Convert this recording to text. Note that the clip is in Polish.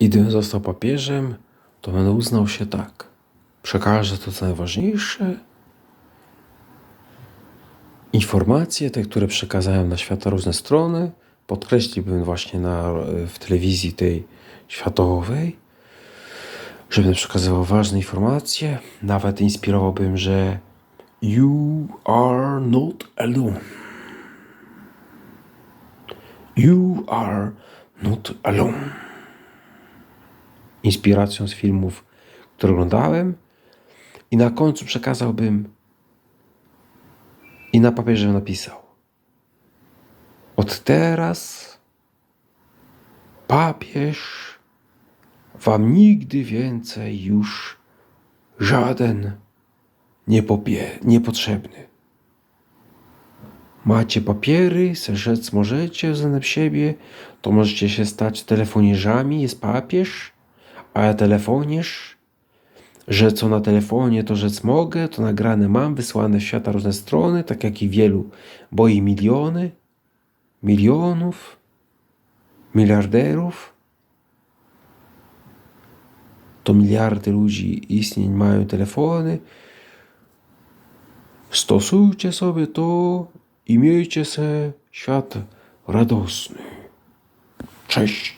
I gdybym został papieżem, to będę uznał się tak. Przekażę to, co najważniejsze. Informacje, te, które przekazałem na świata różne strony, podkreśliłbym właśnie na, w telewizji tej światowej, że będę przekazywał ważne informacje. Nawet inspirowałbym, że You are not alone. You are not alone. Inspiracją z filmów, które oglądałem. I na końcu przekazałbym i na papierze napisał. Od teraz papież wam nigdy więcej już żaden nie popie, niepotrzebny. Macie papiery, se rzec możecie względem siebie, to możecie się stać telefonierzami, jest papież, a telefonierz, że co na telefonie to rzec mogę, to nagrane mam, wysłane w świata różne strony, tak jak i wielu, bo i miliony, milionów, miliarderów, to miliardy ludzi istnień mają telefony, Stosujcie sobie to i miejcie se świat radosny. Cześć.